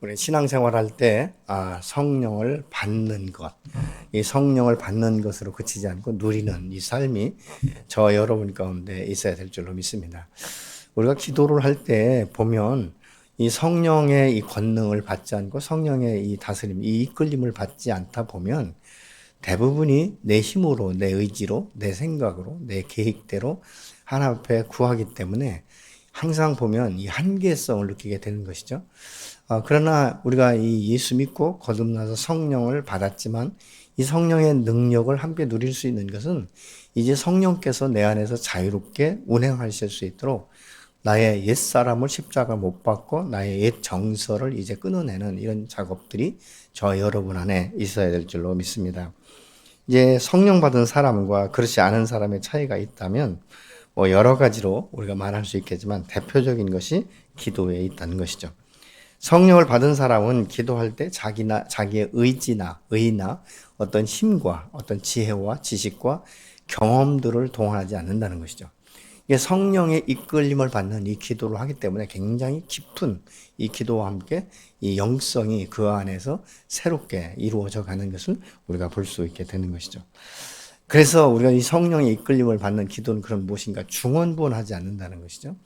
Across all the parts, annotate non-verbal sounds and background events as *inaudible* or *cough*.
우리 신앙생활할 때 아, 성령을 받는 것, 이 성령을 받는 것으로 그치지 않고 누리는 이 삶이 저 여러분 가운데 있어야 될 줄로 믿습니다. 우리가 기도를 할 때 보면 이 성령의 이 권능을 받지 않고 성령의 이 다스림, 이 이끌림을 받지 않다 보면 대부분이 내 힘으로, 내 의지로, 내 생각으로, 내 계획대로 하나님 앞에 구하기 때문에 항상 보면 이 한계성을 느끼게 되는 것이죠. 어, 그러나 우리가 이 예수 믿고 거듭나서 성령을 받았지만 이 성령의 능력을 함께 누릴 수 있는 것은 이제 성령께서 내 안에서 자유롭게 운행하실 수 있도록 나의 옛 사람을 십자가 못 받고 나의 옛 정서를 이제 끊어내는 이런 작업들이 저 여러분 안에 있어야 될 줄로 믿습니다. 이제 성령 받은 사람과 그렇지 않은 사람의 차이가 있다면 뭐 여러 가지로 우리가 말할 수 있겠지만 대표적인 것이 기도에 있다는 것이죠. 성령을 받은 사람은 기도할 때 자기나 자기의 의지나 의나 어떤 힘과 어떤 지혜와 지식과 경험들을 동원하지 않는다는 것이죠. 이게 성령의 이끌림을 받는 이 기도를 하기 때문에 굉장히 깊은 이 기도와 함께 이 영성이 그 안에서 새롭게 이루어져 가는 것을 우리가 볼 수 있게 되는 것이죠. 그래서 우리가 이 성령의 이끌림을 받는 기도는 그런 무엇인가 중원부원하지 않는다는 것이죠.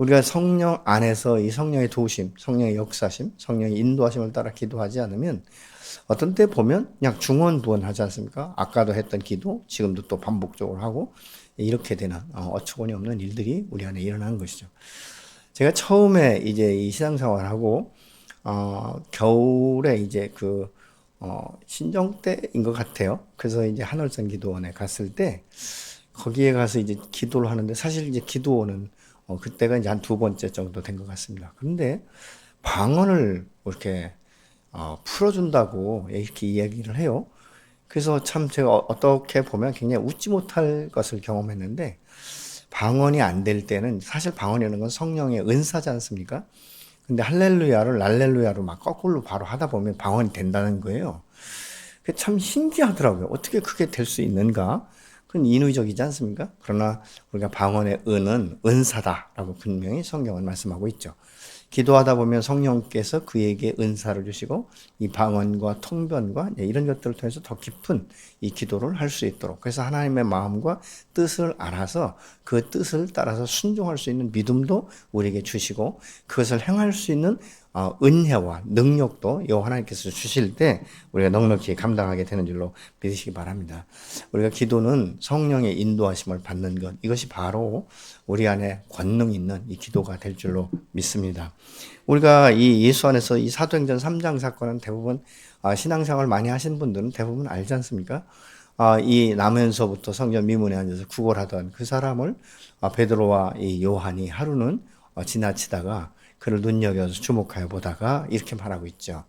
우리가 성령 안에서 이 성령의 도우심, 성령의 역사심, 성령의 인도하심을 따라 기도하지 않으면 어떤 때 보면 그냥 중원부원 하지 않습니까? 아까도 했던 기도, 지금도 또 반복적으로 하고 이렇게 되는 어, 어처구니 없는 일들이 우리 안에 일어나는 것이죠. 제가 처음에 이제 이 신앙생활하고 어, 겨울에 이제 그 어, 신정 때인 것 같아요. 그래서 이제 하늘성 기도원에 갔을 때 거기에 가서 이제 기도를 하는데 사실 이제 기도원은 어, 그때가 이제 한 두 번째 정도 된 것 같습니다. 그런데 방언을 이렇게 어, 풀어준다고 이렇게 이야기를 해요. 그래서 참 제가 어- 어떻게 보면 굉장히 웃지 못할 것을 경험했는데 방언이 안 될 때는 사실 방언이라는 건 성령의 은사지 않습니까? 근데 할렐루야를 랄렐루야로 막 거꾸로 바로 하다 보면 방언이 된다는 거예요. 참 신기하더라고요. 어떻게 그게 될 수 있는가? 그건 인위적이지 않습니까? 그러나 우리가 방언의 은은 은사다라고 분명히 성경은 말씀하고 있죠. 기도하다 보면 성령께서 그에게 은사를 주시고 이 방언과 통변과 이런 것들을 통해서 더 깊은 이 기도를 할 수 있도록 그래서 하나님의 마음과 뜻을 알아서 그 뜻을 따라서 순종할 수 있는 믿음도 우리에게 주시고 그것을 행할 수 있는 어, 은혜와 능력도 여호와 하나님께서 주실 때 우리가 넉넉히 감당하게 되는 줄로 믿으시기 바랍니다. 우리가 기도는 성령의 인도하심을 받는 것 이것이 바로 우리 안에 권능 있는 이 기도가 될 줄로 믿습니다. 우리가 이 예수 안에서 이 사도행전 3장 사건은 대부분 아, 신앙생활 많이 하신 분들은 대부분 알지 않습니까? 아, 이 나면서부터 성전 미문에 앉아서 구걸하던 그 사람을 아, 베드로와 이 요한이 하루는 어, 지나치다가 그를 눈여겨서 주목하여 보다가 이렇게 말하고 있죠.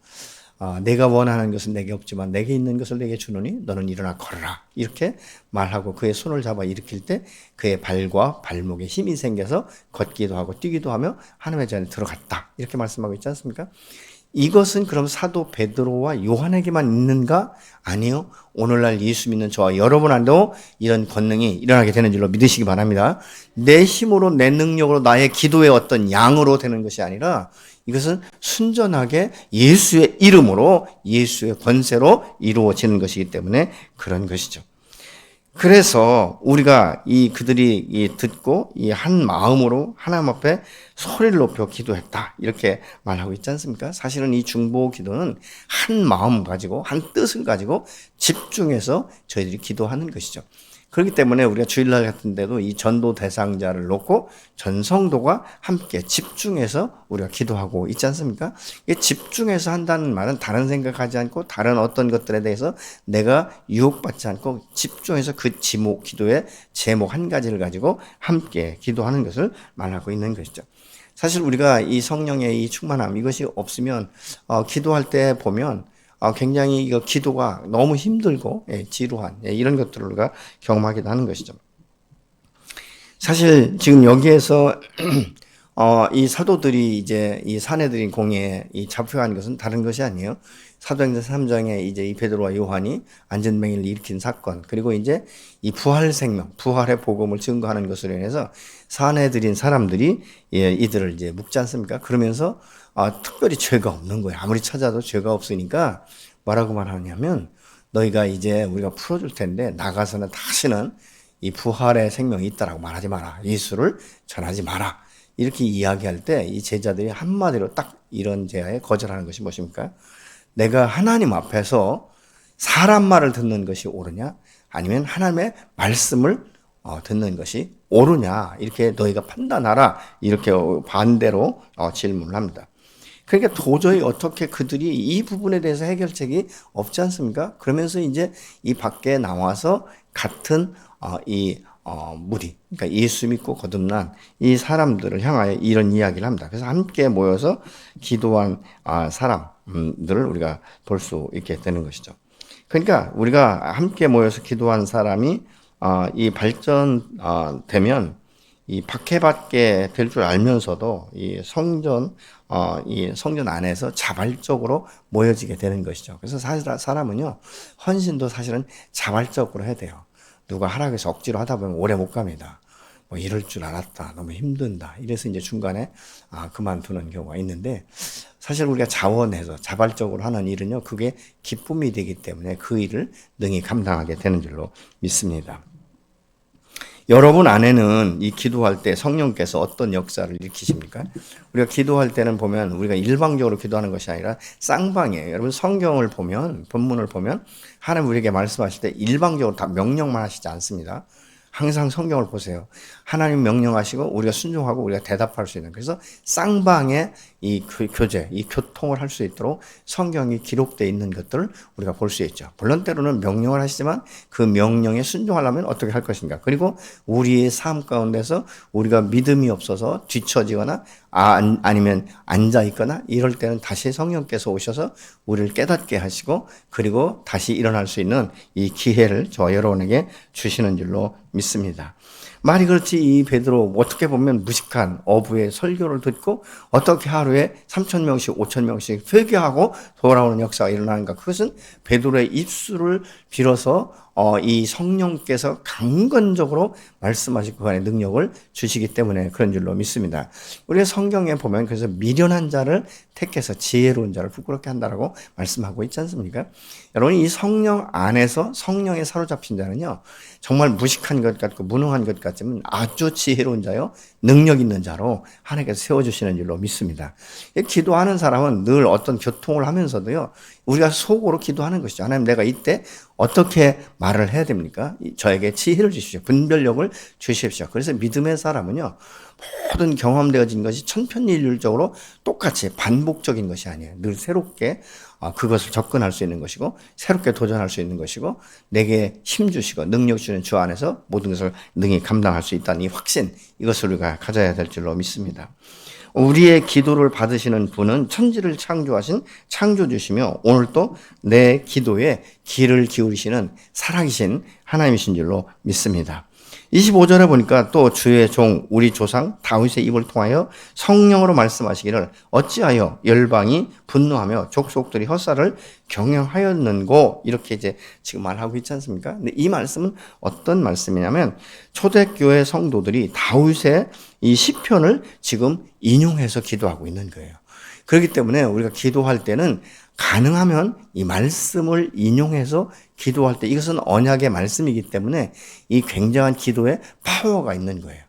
아, 내가 원하는 것은 내게 없지만 내게 있는 것을 내게 주노니 너는 일어나 걸어라. 이렇게 말하고 그의 손을 잡아 일으킬 때 그의 발과 발목에 힘이 생겨서 걷기도 하고 뛰기도 하며 하나님의 전에 들어갔다. 이렇게 말씀하고 있지 않습니까? 이것은 그럼 사도 베드로와 요한에게만 있는가? 아니요. 오늘날 예수 믿는 저와 여러분 안도 이런 권능이 일어나게 되는 줄로 믿으시기 바랍니다. 내 힘으로 내 능력으로 나의 기도의 어떤 양으로 되는 것이 아니라 이것은 순전하게 예수의 이름으로 예수의 권세로 이루어지는 것이기 때문에 그런 것이죠. 그래서 우리가 이 그들이 이 듣고 이 한 마음으로 하나님 앞에 소리를 높여 기도했다 이렇게 말하고 있지 않습니까? 사실은 이 중보 기도는 한 마음 가지고 한 뜻을 가지고 집중해서 저희들이 기도하는 것이죠. 그렇기 때문에 우리가 주일날 같은 데도 이 전도 대상자를 놓고 전 성도가 함께 집중해서 우리가 기도하고 있지 않습니까? 이게 집중해서 한다는 말은 다른 생각하지 않고 다른 어떤 것들에 대해서 내가 유혹받지 않고 집중해서 그 지목, 기도의 제목 한 가지를 가지고 함께 기도하는 것을 말하고 있는 것이죠. 사실 우리가 이 성령의 이 충만함 이것이 없으면 어, 기도할 때 보면 어, 굉장히 이거 기도가 너무 힘들고 예, 지루한 예, 이런 것들을 우리가 경험하기도 하는 것이죠. 사실 지금 여기에서 *clears throat* 어, 이 사도들이 이제 이 사내들인 공예에 이 잡혀간 것은 다른 것이 아니에요. 사도행전 3장에 이제 이 베드로와 요한이 안전뱅이를 일으킨 사건, 그리고 이제 이 부활 생명, 부활의 복음을 증거하는 것으로 인해서 사내들인 사람들이 예, 이들을 이제 묶지 않습니까? 그러면서 아, 특별히 죄가 없는 거예요. 아무리 찾아도 죄가 없으니까 뭐라고 말하냐면 너희가 이제 우리가 풀어줄 텐데 나가서는 다시는 이 부활의 생명이 있다라고 말하지 마라. 예수를 전하지 마라. 이렇게 이야기할 때 이 제자들이 한마디로 딱 이런 제하에 거절하는 것이 무엇입니까? 내가 하나님 앞에서 사람 말을 듣는 것이 옳으냐? 아니면 하나님의 말씀을 어, 듣는 것이 옳으냐? 이렇게 너희가 판단하라. 이렇게 반대로 어, 질문을 합니다. 그러니까 도저히 어떻게 그들이 이 부분에 대해서 해결책이 없지 않습니까? 그러면서 이제 이 밖에 나와서 같은 어, 이 어, 무리, 그러니까 예수 믿고 거듭난 이 사람들을 향하여 이런 이야기를 합니다. 그래서 함께 모여서 기도한 아, 사람들을 우리가 볼 수 있게 되는 것이죠. 그러니까 우리가 함께 모여서 기도한 사람이 아, 이 발전 아, 되면 이 박해받게 될 줄 알면서도 이 성전 어, 이 성전 안에서 자발적으로 모여지게 되는 것이죠. 그래서 사람은요 헌신도 사실은 자발적으로 해야 돼요. 누가 하락해서 억지로 하다 보면 오래 못 갑니다. 뭐 이럴 줄 알았다. 너무 힘든다. 이래서 이제 중간에 아, 그만두는 경우가 있는데 사실 우리가 자원해서 자발적으로 하는 일은요, 그게 기쁨이 되기 때문에 그 일을 능히 감당하게 되는 줄로 믿습니다. 여러분 안에는 이 기도할 때 성령께서 어떤 역사를 일으키십니까? 우리가 기도할 때는 보면 우리가 일방적으로 기도하는 것이 아니라 쌍방이에요. 여러분 성경을 보면 본문을 보면 하나님 우리에게 말씀하실 때 일방적으로 다 명령만 하시지 않습니다. 항상 성경을 보세요. 하나님 명령하시고 우리가 순종하고 우리가 대답할 수 있는 그래서 쌍방의 이 교제, 이 교통을 할 수 있도록 성경이 기록되어 있는 것들을 우리가 볼 수 있죠. 물론 때로는 명령을 하시지만 그 명령에 순종하려면 어떻게 할 것인가. 그리고 우리의 삶 가운데서 우리가 믿음이 없어서 뒤처지거나 아, 아니면 앉아 있거나 이럴 때는 다시 성령께서 오셔서 우리를 깨닫게 하시고 그리고 다시 일어날 수 있는 이 기회를 저 여러분에게 주시는 줄로 믿습니다. 말이 그렇지 이 베드로 어떻게 보면 무식한 어부의 설교를 듣고 어떻게 하루에 3천 명씩 5천 명씩 회개하고 돌아오는 역사가 일어나는가. 그것은 베드로의 입술을 빌어서 어, 이 성령께서 강건적으로 말씀하실 그간의 능력을 주시기 때문에 그런 줄로 믿습니다. 우리가 성경에 보면 그래서 미련한 자를 택해서 지혜로운 자를 부끄럽게 한다라고 말씀하고 있지 않습니까? 여러분 이 성령 안에서 성령에 사로잡힌 자는요 정말 무식한 것 같고 무능한 것 같지만 아주 지혜로운 자요 능력 있는 자로 하나님께서 세워주시는 줄로 믿습니다. 기도하는 사람은 늘 어떤 교통을 하면서도요 우리가 속으로 기도하는 것이죠. 하나님 내가 이때 어떻게 말을 해야 됩니까? 저에게 지혜를 주십시오. 분별력을 주십시오. 그래서 믿음의 사람은요, 모든 경험되어진 것이 천편일률적으로 똑같이 반복적인 것이 아니에요. 늘 새롭게 아, 그것을 접근할 수 있는 것이고, 새롭게 도전할 수 있는 것이고, 내게 힘 주시고, 능력 주는 주 안에서 모든 것을 능히 감당할 수 있다는 이 확신, 이것을 우리가 가져야 될 줄로 믿습니다. 우리의 기도를 받으시는 분은 천지를 창조하신 창조주시며 오늘도 내 기도에 귀를 기울이시는 살아계신 하나님이신 줄로 믿습니다. 25절에 보니까 또 주의 종 우리 조상 다윗의 입을 통하여 성령으로 말씀하시기를 어찌하여 열방이 분노하며 족속들이 헛살을 경영하였는고 이렇게 이제 지금 말하고 있지 않습니까? 근데 이 말씀은 어떤 말씀이냐면 초대교회 성도들이 다윗의 이 시편을 지금 인용해서 기도하고 있는 거예요. 그렇기 때문에 우리가 기도할 때는 가능하면 이 말씀을 인용해서 기도할 때 이것은 언약의 말씀이기 때문에 이 굉장한 기도에 파워가 있는 거예요.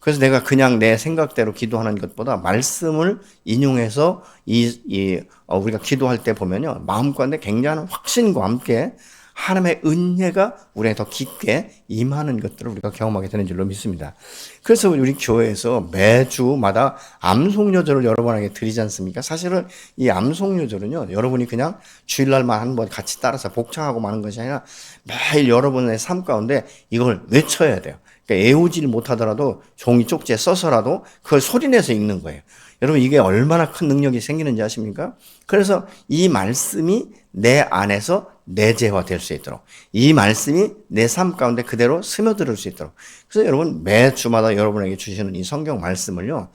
그래서 내가 그냥 내 생각대로 기도하는 것보다 말씀을 인용해서 이, 이 어, 우리가 기도할 때 보면요 마음 가운데 굉장한 확신과 함께 하나님의 은혜가 우리에 더 깊게 임하는 것들을 우리가 경험하게 되는 줄로 믿습니다. 그래서 우리 교회에서 매주마다 암송요절을 여러분에게 드리지 않습니까? 사실은 이 암송요절은요, 여러분이 그냥 주일날만 한 번 같이 따라서 복창하고 마는 것이 아니라 매일 여러분의 삶 가운데 이걸 외쳐야 돼요. 그러니까 애우질 못하더라도 종이 쪽지에 써서라도 그걸 소리내서 읽는 거예요. 여러분 이게 얼마나 큰 능력이 생기는지 아십니까? 그래서 이 말씀이 내 안에서 내재화 될 수 있도록 이 말씀이 내 삶 가운데 그대로 스며들 수 있도록. 그래서 여러분 매 주마다 여러분에게 주시는 이 성경 말씀을요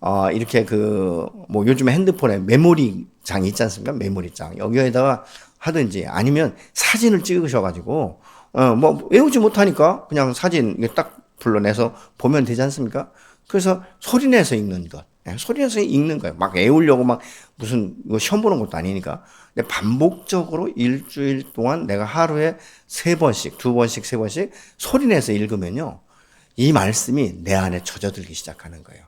어, 이렇게 그 뭐 요즘에 핸드폰에 메모리 장 있지 않습니까? 메모리 장. 여기에다가 하든지 아니면 사진을 찍으셔가지고 어 뭐 외우지 못하니까 그냥 사진 딱 불러내서 보면 되지 않습니까? 그래서 소리내서 읽는 것. 예, 소리내서 읽는 거예요. 막 애우려고 막 무슨 뭐 시험 보는 것도 아니니까. 근데 반복적으로 일주일 동안 내가 하루에 세 번씩, 두 번씩, 세 번씩 소리내서 읽으면요. 이 말씀이 내 안에 젖어들기 시작하는 거예요.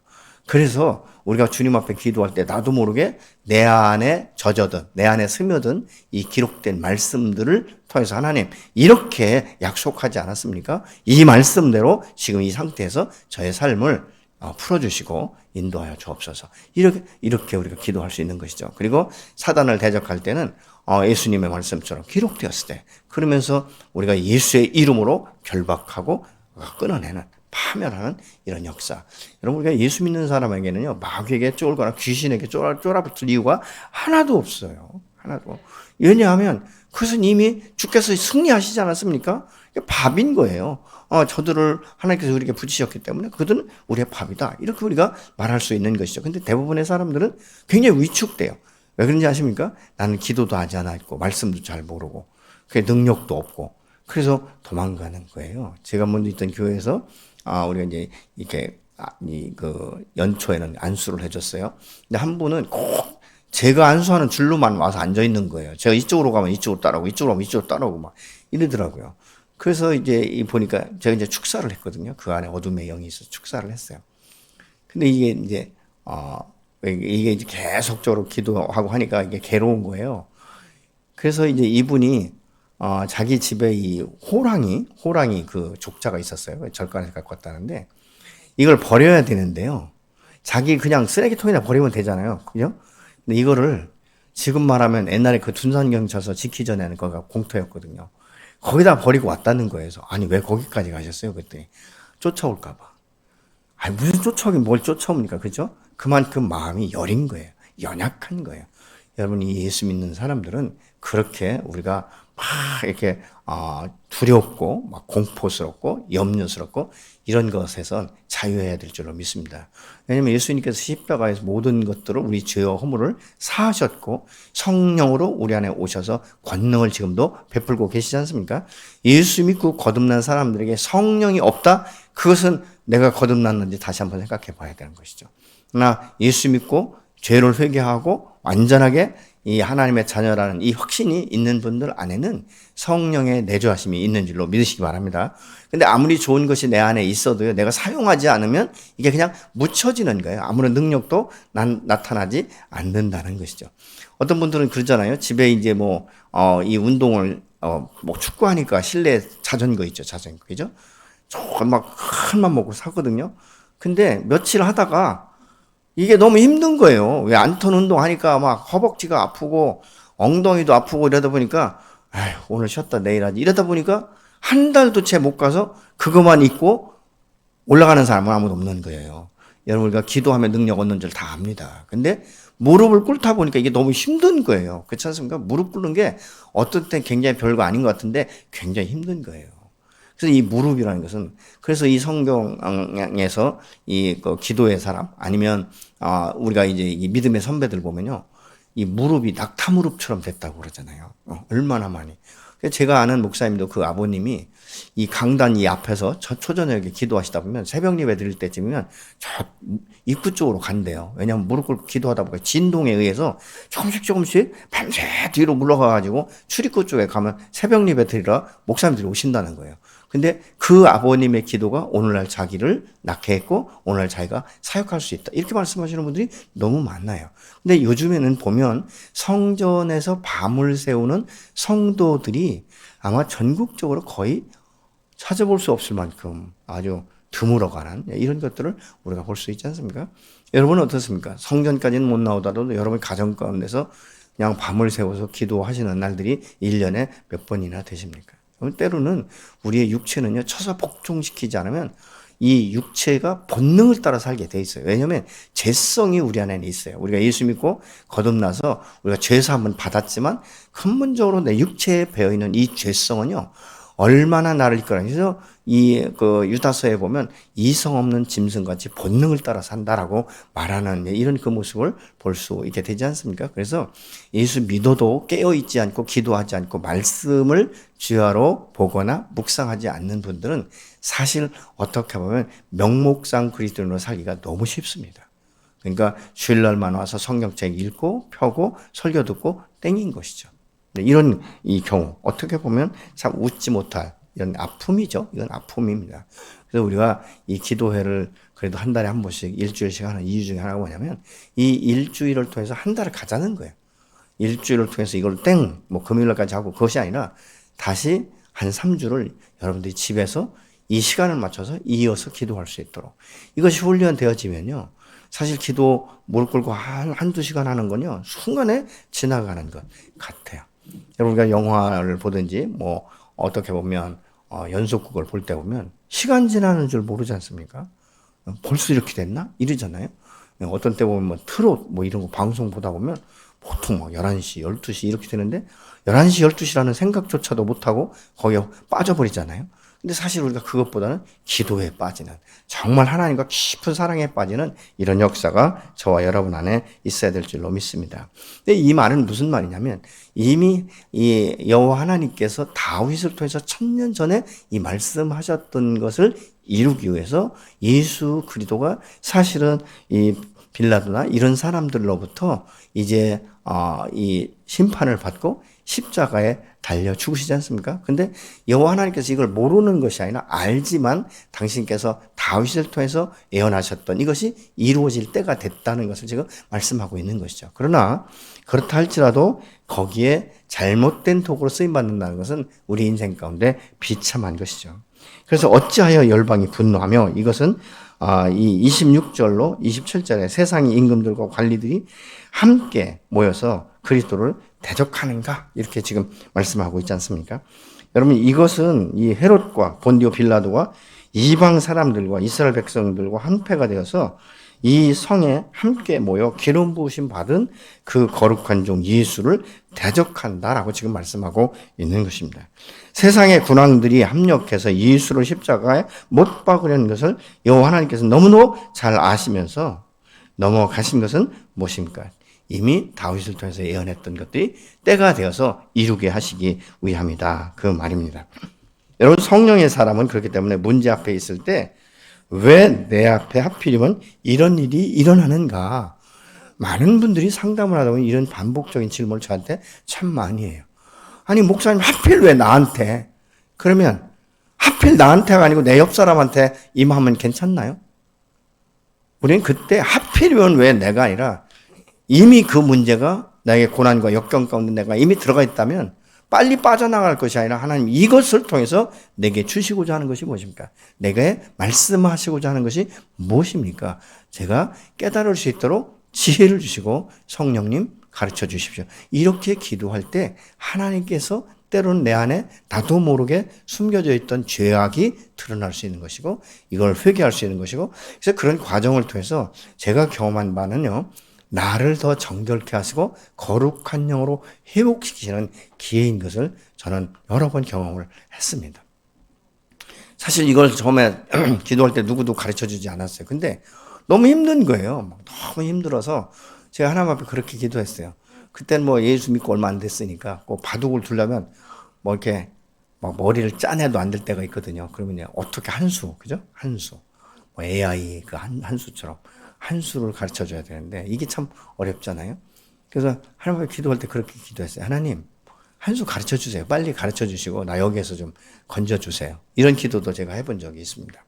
그래서 우리가 주님 앞에 기도할 때 나도 모르게 내 안에 젖어든, 내 안에 스며든 이 기록된 말씀들을 통해서 하나님, 이렇게 약속하지 않았습니까? 이 말씀대로 지금 이 상태에서 저의 삶을 어, 풀어주시고 인도하여 주옵소서. 이렇게, 이렇게 우리가 기도할 수 있는 것이죠. 그리고 사단을 대적할 때는 어, 예수님의 말씀처럼 기록되었을 때, 그러면서 우리가 예수의 이름으로 결박하고 끊어내는 파멸하는 이런 역사. 여러분 우리가 예수 믿는 사람에게는요 마귀에게 쫄거나 귀신에게 쫄아 쫄아붙을 이유가 하나도 없어요. 하나도. 왜냐하면 그것은 이미 주께서 승리하시지 않았습니까? 밥인 거예요. 어, 저들을 하나님께서 우리에게 붙이셨기 때문에 그들은 우리의 밥이다. 이렇게 우리가 말할 수 있는 것이죠. 근데 대부분의 사람들은 굉장히 위축돼요. 왜 그런지 아십니까? 나는 기도도 하지 않았고 말씀도 잘 모르고 그 능력도 없고 그래서 도망가는 거예요. 제가 먼저 있던 교회에서 아, 우리가 이제 이렇게 아, 이그 연초에는 안수를 해줬어요. 근데 한 분은 꼭 제가 안수하는 줄로만 와서 앉아 있는 거예요. 제가 이쪽으로 가면 이쪽으로 따라오고 이쪽으로 가면 이쪽으로 따라오고 막 이러더라고요. 그래서 이제 보니까 제가 이제 축사를 했거든요. 그 안에 어둠의 영이 있어서 축사를 했어요. 근데 이게 이제 어 이게 이제 계속적으로 기도하고 하니까 이게 괴로운 거예요. 그래서 이제 이분이 어, 자기 집에 이 호랑이, 호랑이 그 족자가 있었어요. 절간에서 갖고 왔다는데, 이걸 버려야 되는데요. 자기 그냥 쓰레기통에다 버리면 되잖아요. 그죠? 근데 이거를 지금 말하면 옛날에 그 둔산경 쳐서 지키 전에는 거가 공터였거든요. 거기다 버리고 왔다는 거예요. 아니, 왜 거기까지 가셨어요? 그때. 쫓아올까 봐. 아니, 무슨 쫓아오긴 뭘 쫓아옵니까? 그죠? 그만큼 마음이 여린 거예요. 연약한 거예요. 여러분, 이 예수 믿는 사람들은 그렇게 우리가 막 이렇게 어, 두렵고 막 공포스럽고 염려스럽고 이런 것에선 자유해야 될 줄로 믿습니다. 왜냐하면 예수님께서 십자가에서 모든 것들을 우리 죄와 허물을 사하셨고 성령으로 우리 안에 오셔서 권능을 지금도 베풀고 계시지 않습니까? 예수 믿고 거듭난 사람들에게 성령이 없다? 그것은 내가 거듭났는지 다시 한번 생각해 봐야 되는 것이죠. 나 예수 믿고 죄를 회개하고 완전하게 이 하나님의 자녀라는 이 확신이 있는 분들 안에는 성령의 내주하심이 있는 줄로 믿으시기 바랍니다. 근데 아무리 좋은 것이 내 안에 있어도요, 내가 사용하지 않으면 이게 그냥 묻혀지는 거예요. 아무런 능력도 난, 나타나지 않는다는 것이죠. 어떤 분들은 그러잖아요. 집에 이제 뭐, 어, 이 운동을, 어, 뭐 축구하니까 실내 자전거 있죠. 자전거. 그죠? 막 큰맘 먹고 사거든요. 근데 며칠 하다가 이게 너무 힘든 거예요. 왜 안턴 운동 하니까 막 허벅지가 아프고 엉덩이도 아프고 이러다 보니까 아휴, 오늘 쉬었다 내일 하지. 이러다 보니까 한 달도 채 못 가서 그것만 있고 올라가는 사람은 아무도 없는 거예요. 여러분 우리가 기도하면 능력 얻는 줄 다 압니다. 근데 무릎을 꿇다 보니까 이게 너무 힘든 거예요. 그렇지 않습니까? 무릎 꿇는 게 어떤 때 굉장히 별거 아닌 것 같은데 굉장히 힘든 거예요. 그래서 이 무릎이라는 것은 그래서 이 성경에서 이 그 기도의 사람 아니면 아 우리가 이제 이 믿음의 선배들 보면요 이 무릎이 낙타 무릎처럼 됐다고 그러잖아요. 어, 얼마나 많이. 제가 아는 목사님도 그 아버님이 이 강단 이 앞에서 저 초저녁에 기도하시다 보면 새벽 예배 드릴 때쯤이면 저 입구 쪽으로 간대요. 왜냐하면 무릎 꿇고 기도하다 보니까 진동에 의해서 조금씩 조금씩 밤새 뒤로 물러가가지고 출입구 쪽에 가면 새벽 드리러 목사님들이 오신다는 거예요. 근데 그 아버님의 기도가 오늘날 자기를 낳게 했고 오늘날 자기가 사역할 수 있다. 이렇게 말씀하시는 분들이 너무 많아요. 근데 요즘에는 보면 성전에서 밤을 새우는 성도들이 아마 전국적으로 거의 찾아볼 수 없을 만큼 아주 드물어 가는 이런 것들을 우리가 볼 수 있지 않습니까? 여러분은 어떻습니까? 성전까지는 못 나오더라도 여러분 가정 가운데서 그냥 밤을 새워서 기도하시는 날들이 1년에 몇 번이나 되십니까? 때로는 우리의 육체는요, 쳐서 복종시키지 않으면 이 육체가 본능을 따라 살게 돼 있어요. 왜냐하면 죄성이 우리 안에 있어요. 우리가 예수 믿고 거듭나서 우리가 죄사함은 받았지만 근본적으로 내 육체에 배어 있는 이 죄성은요, 얼마나 나를 이끌어. 그래서 이 그 유다서에 보면 이성 없는 짐승같이 본능을 따라 산다라고 말하는 이런 그 모습을 볼 수 있게 되지 않습니까? 그래서 예수 믿어도 깨어 있지 않고 기도하지 않고 말씀을 주야로 보거나 묵상하지 않는 분들은 사실 어떻게 보면 명목상 그리스도인으로 살기가 너무 쉽습니다. 그러니까 주일날만 와서 성경책 읽고 펴고 설교 듣고 땡긴 것이죠. 네, 이런 이 경우 어떻게 보면 참 웃지 못할 이런 아픔이죠. 이건 아픔입니다. 그래서 우리가 이 기도회를 그래도 한 달에 한 번씩 일주일씩 하는 이유 중에 하나가 뭐냐면 이 일주일을 통해서 한 달을 가자는 거예요. 일주일을 통해서 이걸 땡, 뭐 금요일까지 하고 그것이 아니라 다시 한 3주를 여러분들이 집에서 이 시간을 맞춰서 이어서 기도할 수 있도록. 이것이 훈련되어지면요. 사실 기도 무릎 꿇고 한, 한두 시간 하는 건요. 순간에 지나가는 것 같아요. 여러분가 영화를 보든지 뭐 어떻게 보면 어, 연속극을 볼 때 보면 시간 지나는 줄 모르지 않습니까? 어, 벌써 이렇게 됐나? 이러잖아요. 어떤 때 보면 뭐 트롯 뭐 이런 거 방송 보다 보면 보통 막 11시, 12시 이렇게 되는데 11시, 12시라는 생각조차도 못하고 거기에 빠져버리잖아요. 근데 사실 우리가 그것보다는 기도에 빠지는 정말 하나님과 깊은 사랑에 빠지는 이런 역사가 저와 여러분 안에 있어야 될 줄로 믿습니다. 근데 이 말은 무슨 말이냐면 이미 이 여호와 하나님께서 다윗을 통해서 천년 전에 이 말씀하셨던 것을 이루기 위해서 예수 그리스도가 사실은 이 빌라도나 이런 사람들로부터 이제 어, 이 심판을 받고 십자가에 달려 죽으시지 않습니까? 근데 여호와 하나님께서 이걸 모르는 것이 아니라 알지만 당신께서 다윗을 통해서 예언하셨던 이것이 이루어질 때가 됐다는 것을 지금 말씀하고 있는 것이죠. 그러나 그렇다 할지라도 거기에 잘못된 도구로 쓰임 받는다는 것은 우리 인생 가운데 비참한 것이죠. 그래서 어찌하여 열방이 분노하며 이것은 아, 이 26절로 27절에 세상의 임금들과 관리들이 함께 모여서 그리스도를 대적하는가 이렇게 지금 말씀하고 있지 않습니까? 여러분 이것은 이 헤롯과 본디오 빌라도가 이방 사람들과 이스라엘 백성들과 한패가 되어서 이 성에 함께 모여 기름 부으심 받은 그 거룩한 종 예수를 대적한다라고 지금 말씀하고 있는 것입니다. 세상의 군왕들이 합력해서 예수를 십자가에 못 박으려는 것을 여호와 하나님께서 너무너무 잘 아시면서 넘어가신 것은 무엇입니까? 이미 다윗을 통해서 예언했던 것들이 때가 되어서 이루게 하시기 위함이다. 그 말입니다. 여러분 성령의 사람은 그렇기 때문에 문제 앞에 있을 때 왜 내 앞에 하필이면 이런 일이 일어나는가? 많은 분들이 상담을 하다 보면 이런 반복적인 질문을 저한테 참 많이 해요. 아니 목사님 하필 왜 나한테? 그러면 하필 나한테가 아니고 내 옆 사람한테 임하면 괜찮나요? 우리는 그때 하필이면 왜 내가 아니라 이미 그 문제가 나에게 고난과 역경 가운데 내가 이미 들어가 있다면 빨리 빠져나갈 것이 아니라 하나님 이것을 통해서 내게 주시고자 하는 것이 무엇입니까? 내게 말씀하시고자 하는 것이 무엇입니까? 제가 깨달을 수 있도록 지혜를 주시고 성령님 가르쳐 주십시오. 이렇게 기도할 때 하나님께서 때로는 내 안에 나도 모르게 숨겨져 있던 죄악이 드러날 수 있는 것이고 이걸 회개할 수 있는 것이고 그래서 그런 과정을 통해서 제가 경험한 바는요. 나를 더 정결케 하시고 거룩한 영으로 회복시키시는 기회인 것을 저는 여러 번 경험을 했습니다. 사실 이걸 처음에 *clears throat* 기도할 때 누구도 가르쳐 주지 않았어요. 근데 너무 힘든 거예요. 너무 힘들어서 제가 하나님 앞에 그렇게 기도했어요. 그때는 뭐 예수 믿고 얼마 안 됐으니까 꼭 바둑을 두려면 뭐 이렇게 막 머리를 짜내도 안 될 때가 있거든요. 그러면 어떻게 한 수, 그죠? 한 수. 뭐 AI 그 한, 한 수처럼. 한 수를 가르쳐 줘야 되는데 이게 참 어렵잖아요. 그래서 하나님 기도할 때 그렇게 기도했어요. 하나님, 한 수 가르쳐 주세요. 빨리 가르쳐 주시고 나 여기에서 좀 건져 주세요. 이런 기도도 제가 해본 적이 있습니다.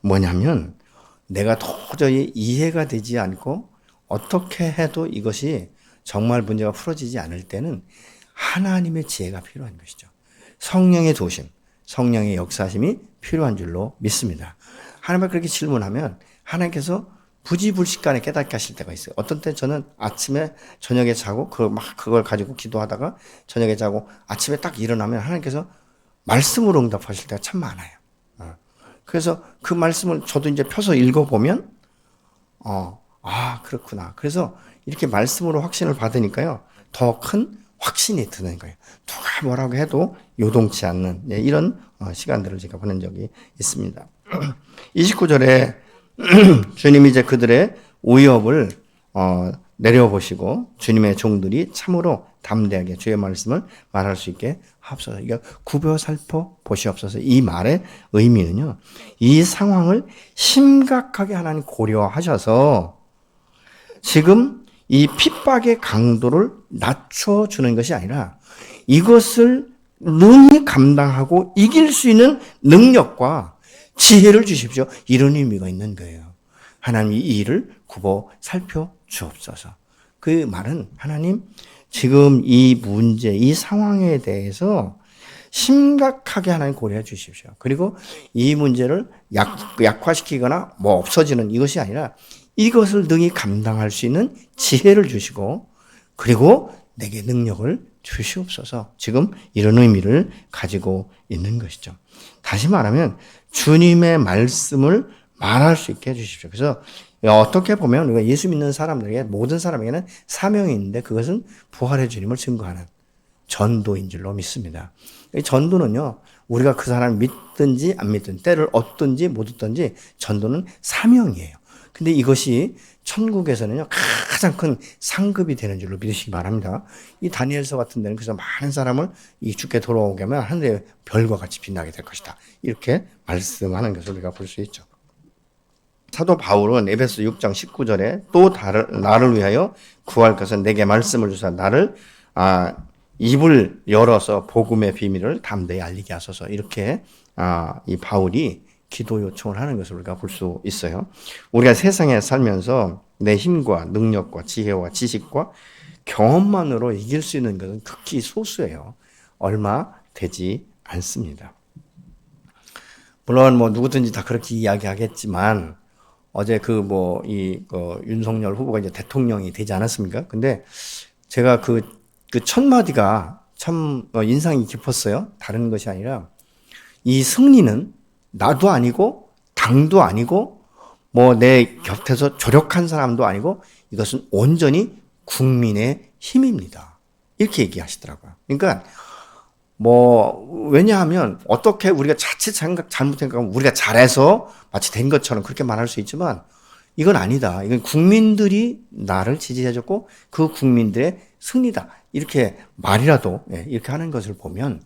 뭐냐면 내가 도저히 이해가 되지 않고 어떻게 해도 이것이 정말 문제가 풀어지지 않을 때는 하나님의 지혜가 필요한 것이죠. 성령의 도심, 성령의 역사심이 필요한 줄로 믿습니다. 하나님을 그렇게 질문하면 하나님께서 부지불식간에 깨닫게 하실 때가 있어요. 어떤 때 저는 아침에 저녁에 자고 그막 그걸 가지고 기도하다가 저녁에 자고 아침에 딱 일어나면 하나님께서 말씀으로 응답하실 때가 참 많아요. 어. 그래서 그 말씀을 저도 이제 펴서 읽어보면 어, 아 그렇구나. 그래서 이렇게 말씀으로 확신을 받으니까요 더 큰 확신이 드는 거예요. 누가 뭐라고 해도 요동치 않는 예, 이런 어, 시간들을 제가 보낸 적이 있습니다. *clears throat* 29절에 *clears throat* 주님이 이제 그들의 위협을 어, 내려보시고 주님의 종들이 참으로 담대하게 주의 말씀을 말할 수 있게 하옵소서. 이게 구벼 살포 보시옵소서. 이 말의 의미는요. 이 상황을 심각하게 하나님 고려하셔서 지금 이 핍박의 강도를 낮춰주는 것이 아니라 이것을 능히 감당하고 이길 수 있는 능력과 지혜를 주십시오. 이런 의미가 있는 거예요. 하나님이 이 일을 굽어 살펴 주옵소서. 그 말은 하나님 지금 이 문제, 이 상황에 대해서 심각하게 하나님 고려해 주십시오. 그리고 이 문제를 약, 약화시키거나 뭐 없어지는 이것이 아니라 이것을 능히 감당할 수 있는 지혜를 주시고 그리고 내게 능력을 주시옵소서. 지금 이런 의미를 가지고 있는 것이죠. 다시 말하면 주님의 말씀을 말할 수 있게 해주십시오. 그래서 어떻게 보면 우리가 예수 믿는 사람들에게 모든 사람에게는 사명이 있는데 그것은 부활의 주님을 증거하는 전도인 줄로 믿습니다. 이 전도는요, 우리가 그 사람을 믿든지 안 믿든지, 때를 얻든지 못 얻든지, 전도는 사명이에요. 근데 이것이 천국에서는요, 가장 큰 상급이 되는 줄로 믿으시기 바랍니다. 이 다니엘서 같은 데는 그래서 많은 사람을 이 주께 돌아오게 하면 하늘의 별과 같이 빛나게 될 것이다. 이렇게 말씀하는 것을 우리가 볼 수 있죠. 사도 바울은 에베소 6장 19절에 또 다를, 나를 위하여 구할 것은 내게 말씀을 주사 나를 아, 입을 열어서 복음의 비밀을 담대히 알리게 하소서 이렇게 아, 이 바울이 기도 요청을 하는 것을 우리가 볼 수 있어요. 우리가 세상에 살면서 내 힘과 능력과 지혜와 지식과 경험만으로 이길 수 있는 것은 극히 소수예요. 얼마 되지 않습니다. 물론 뭐 누구든지 다 그렇게 이야기하겠지만 어제 그 뭐이그 윤석열 후보가 이제 대통령이 되지 않았습니까? 근데 제가 그, 그 첫 마디가 참 어, 인상이 깊었어요. 다른 것이 아니라 이 승리는 나도 아니고 당도 아니고 뭐 내 곁에서 조력한 사람도 아니고 이것은 온전히 국민의 힘입니다. 이렇게 얘기하시더라고요. 그러니까 뭐 왜냐하면 어떻게 우리가 자칫 생각 잘못 생각하면 우리가 잘해서 마치 된 것처럼 그렇게 말할 수 있지만 이건 아니다. 이건 국민들이 나를 지지해줬고 그 국민들의 승리다. 이렇게 말이라도 예, 이렇게 하는 것을 보면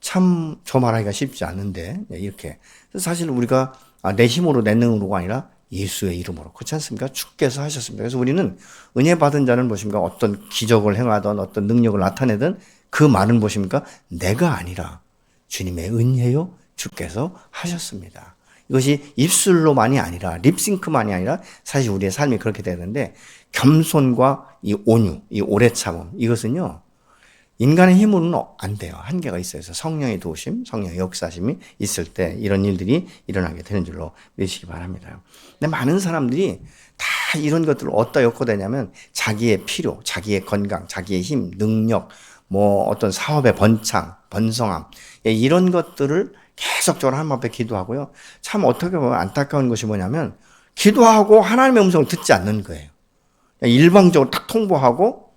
참 저 말하기가 쉽지 않은데 예, 이렇게 사실 우리가 아, 내 힘으로 내 능으로가 아니라 예수의 이름으로 그렇지 않습니까? 주께서 하셨습니다. 그래서 우리는 은혜 받은 자는 무엇입니까? 어떤 기적을 행하던 어떤 능력을 나타내든 그 말은 무엇입니까? 내가 아니라 주님의 은혜요 주께서 하셨습니다. 이것이 입술로만이 아니라 립싱크만이 아니라 사실 우리의 삶이 그렇게 되는데 겸손과 이 온유, 이 오래 참음 이것은요 인간의 힘으로는 안 돼요. 한계가 있어요. 그래서 성령의 도심, 성령의 역사심이 있을 때 이런 일들이 일어나게 되는 줄로 믿으시기 바랍니다. 근데 많은 사람들이 다 이런 것들을 어디다 엮어대냐면 자기의 필요, 자기의 건강, 자기의 힘, 능력, 뭐 어떤 사업의 번창, 번성함 예, 이런 것들을 계속적으로 하나님 앞에 기도하고요. 참 어떻게 보면 안타까운 것이 뭐냐면 기도하고 하나님의 음성을 듣지 않는 거예요. 일방적으로 딱 통보하고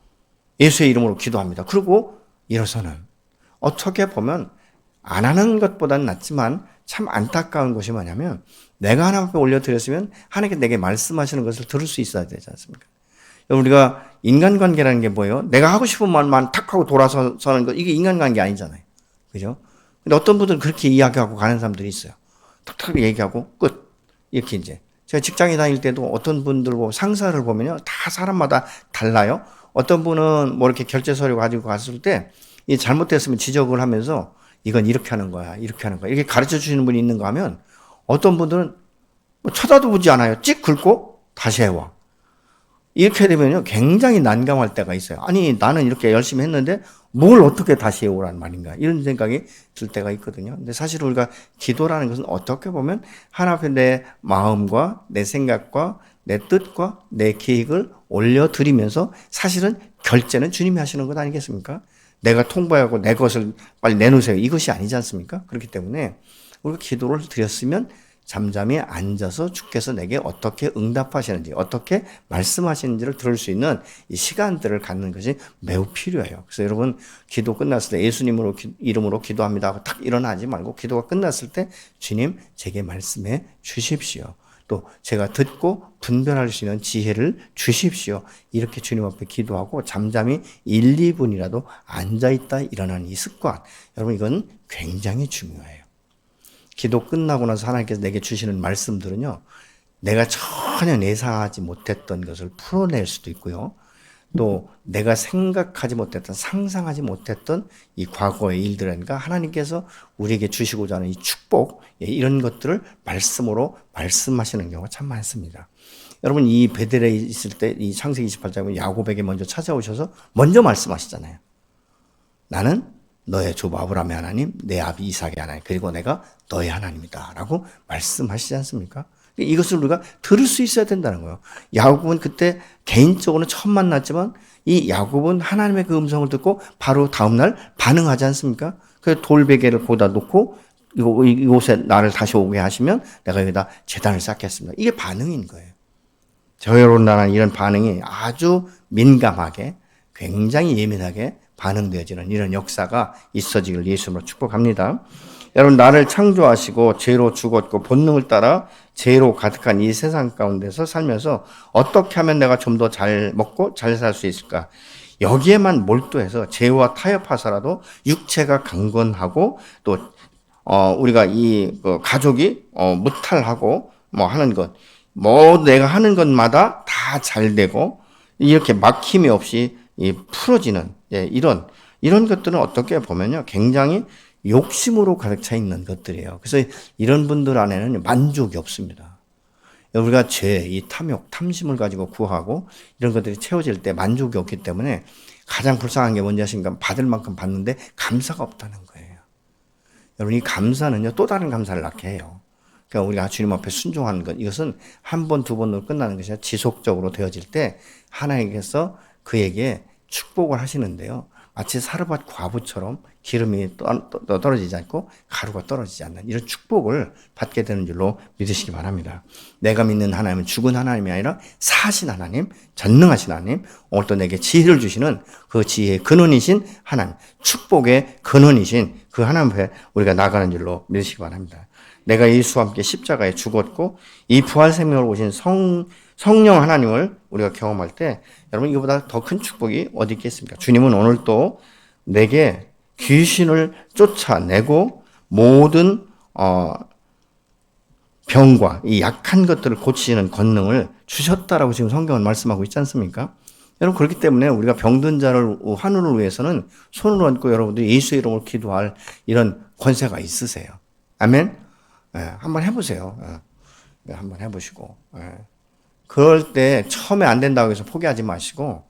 예수의 이름으로 기도합니다. 그리고 일어서는 어떻게 보면 안 하는 것보다는 낫지만 참 안타까운 것이 뭐냐면 내가 하나님 앞에 올려드렸으면 하나님께 내게 말씀하시는 것을 들을 수 있어야 되지 않습니까? 우리가 인간관계라는 게 뭐예요? 내가 하고 싶은 말만 탁 하고 돌아서는 것 이게 인간관계 아니잖아요. 그죠? 근데 어떤 분들은 그렇게 이야기하고 가는 사람들이 있어요. 탁탁 얘기하고 끝. 이렇게 이제. 제가 직장에 다닐 때도 어떤 분들 보 상사를 보면요. 다 사람마다 달라요. 어떤 분은 뭐 이렇게 결제 서류 가지고 갔을 때 이 잘못됐으면 지적을 하면서 이건 이렇게 하는 거야, 이렇게 하는 거야. 이렇게 가르쳐 주시는 분이 있는가 하면 어떤 분들은 뭐 쳐다도 보지 않아요. 찍 긁고 다시 해와. 이렇게 되면요, 굉장히 난감할 때가 있어요. 아니, 나는 이렇게 열심히 했는데 뭘 어떻게 다시 해오란 말인가. 이런 생각이 들 때가 있거든요. 근데 사실 우리가 기도라는 것은 어떻게 보면 하나 앞에 내 마음과 내 생각과 내 뜻과 내 계획을 올려드리면서 사실은 결제는 주님이 하시는 것 아니겠습니까? 내가 통보하고 내 것을 빨리 내놓으세요. 이것이 아니지 않습니까? 그렇기 때문에 우리가 기도를 드렸으면 잠잠히 앉아서 주께서 내게 어떻게 응답하시는지, 어떻게 말씀하시는지를 들을 수 있는 이 시간들을 갖는 것이 매우 필요해요. 그래서 여러분, 기도 끝났을 때 예수님으로 기, 이름으로 기도합니다 하고 탁 일어나지 말고 기도가 끝났을 때 주님 제게 말씀해 주십시오. 또 제가 듣고 분별할 수 있는 지혜를 주십시오. 이렇게 주님 앞에 기도하고 잠잠히 1, 2분이라도 앉아있다 일어나는 이 습관. 여러분, 이건 굉장히 중요해요. 기도 끝나고 나서 하나님께서 내게 주시는 말씀들은요, 내가 전혀 예상하지 못했던 것을 풀어낼 수도 있고요. 또 내가 생각하지 못했던 상상하지 못했던 이 과거의 일들인가 하나님께서 우리에게 주시고자 하는 이 축복 예, 이런 것들을 말씀으로 말씀하시는 경우가 참 많습니다. 여러분 이 베델에 있을 때 이 창세기 28장에 야곱에게 먼저 찾아오셔서 먼저 말씀하시잖아요. 나는 너의 조부 아브라함의 하나님, 내 아비 이삭의 하나님, 그리고 내가 너의 하나님이다라고 말씀하시지 않습니까? 이것을 우리가 들을 수 있어야 된다는 거예요. 야곱은 그때 개인적으로는 처음 만났지만 이 야곱은 하나님의 그 음성을 듣고 바로 다음날 반응하지 않습니까? 그 돌베개를 거기다 놓고 이곳에 나를 다시 오게 하시면 내가 여기다 재단을 쌓겠습니다. 이게 반응인 거예요. 나는 이런 반응이 아주 민감하게 굉장히 예민하게 반응되어지는 이런 역사가 있어지길 예수님으로 축복합니다. 여러분 나를 창조하시고 죄로 죽었고 본능을 따라 죄로 가득한 이 세상 가운데서 살면서 어떻게 하면 내가 좀 더 잘 먹고 잘 살 수 있을까? 여기에만 몰두해서 죄와 타협하서라도 육체가 강건하고 또 어, 우리가 이 그 가족이 어, 무탈하고 뭐 하는 것, 뭐 내가 하는 것마다 다 잘 되고 이렇게 막힘이 없이 이 풀어지는 예, 이런 이런 것들은 어떻게 보면요 굉장히 욕심으로 가득 차 있는 것들이에요. 그래서 이런 분들 안에는 만족이 없습니다. 우리가 죄, 이 탐욕, 탐심을 가지고 구하고 이런 것들이 채워질 때 만족이 없기 때문에 가장 불쌍한 게 뭔지 아십니까? 받을 만큼 받는데 감사가 없다는 거예요. 여러분 이 감사는요 또 다른 감사를 낳게 해요. 그러니까 우리가 주님 앞에 순종하는 것 이것은 한 번 두 번으로 끝나는 것이 아니라 지속적으로 되어질 때 하나님께서 그에게 축복을 하시는데요. 마치 사르밧 과부처럼 기름이 떨어지지 않고 가루가 떨어지지 않는 이런 축복을 받게 되는 줄로 믿으시기 바랍니다. 내가 믿는 하나님은 죽은 하나님이 아니라 사신 하나님, 전능하신 하나님, 오늘 또 내게 지혜를 주시는 그 지혜의 근원이신 하나님, 축복의 근원이신 그 하나님 앞에 우리가 나가는 줄로 믿으시기 바랍니다. 내가 예수와 함께 십자가에 죽었고 이 부활 생명을 오신 성 성령 하나님을 우리가 경험할 때 여러분 이거보다 더 큰 축복이 어디 있겠습니까? 주님은 오늘 또 내게 귀신을 쫓아내고 모든 어 병과 이 약한 것들을 고치는 권능을 주셨다라고 지금 성경은 말씀하고 있지 않습니까? 여러분 그렇기 때문에 우리가 병든 자를 환우를 위해서는 손을 얹고 여러분들이 예수의 이름으로 기도할 이런 권세가 있으세요. 아멘. 예, 한번 해보세요. 예, 네, 한번 해보시고. 예. 그럴 때 처음에 안 된다고 해서 포기하지 마시고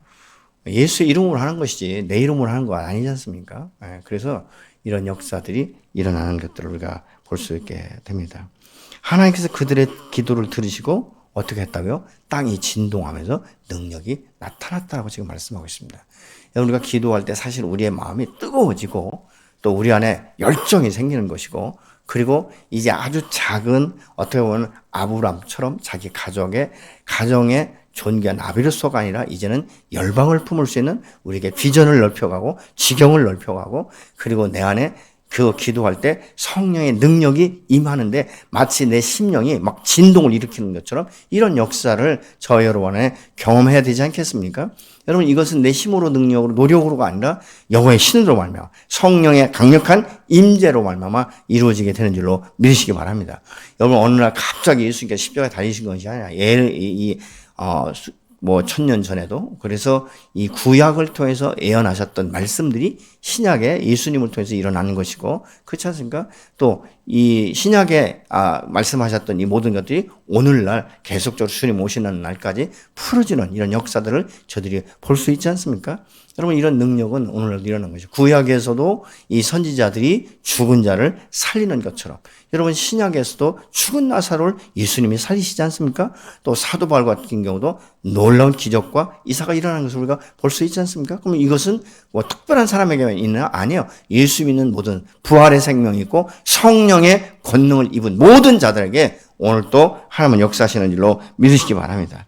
예수의 이름으로 하는 것이지 내 이름으로 하는 거 아니지 않습니까? 예, 그래서 이런 역사들이 일어나는 것들을 우리가 볼 수 있게 됩니다. 하나님께서 그들의 기도를 들으시고 어떻게 했다고요? 땅이 진동하면서 능력이 나타났다고 지금 말씀하고 있습니다. 우리가 기도할 때 사실 우리의 마음이 뜨거워지고 또 우리 안에 열정이 생기는 것이고 그리고 이제 아주 작은 어떻게 보면 아브람처럼 자기 가족의 가정의 존귀한 아비르소가 아니라 이제는 열방을 품을 수 있는 우리에게 비전을 넓혀가고 지경을 넓혀가고 그리고 내 안에 그 기도할 때 성령의 능력이 임하는데 마치 내 심령이 막 진동을 일으키는 것처럼 이런 역사를 저 여러분에 경험해야 되지 않겠습니까? 여러분 이것은 내 힘으로 능력으로 노력으로가 아니라 여호와의 신으로 말미암아 성령의 강력한 임재로 말미암아 이루어지게 되는 줄로 믿으시기 바랍니다. 여러분 어느 날 갑자기 예수님께서 십자가에 달리신 것이 아니라 예, 이, 이 어, 수- 뭐 천년 전에도 그래서 이 구약을 통해서 예언하셨던 말씀들이 신약에 예수님을 통해서 일어나는 것이고 그렇지 않습니까? 또 이 신약에 아, 말씀하셨던 이 모든 것들이 오늘날 계속적으로 주님 오시는 날까지 풀어지는 이런 역사들을 저들이 볼 수 있지 않습니까? 여러분 이런 능력은 오늘날 일어나는 것이죠. 구약에서도 이 선지자들이 죽은 자를 살리는 것처럼 여러분 신약에서도 죽은 나사로를 예수님이 살리시지 않습니까? 또 사도 바울 같은 경우도 놀라운 기적과 이사가 일어나는 것을 우리가 볼 수 있지 않습니까? 그러면 이것은 뭐 특별한 사람에게 만 있나? 아니에요. 예수 믿는 모든 부활의 생명이 있고 성령의 권능을 입은 모든 자들에게 오늘 또 하나님은 역사하시는 일로 믿으시기 바랍니다.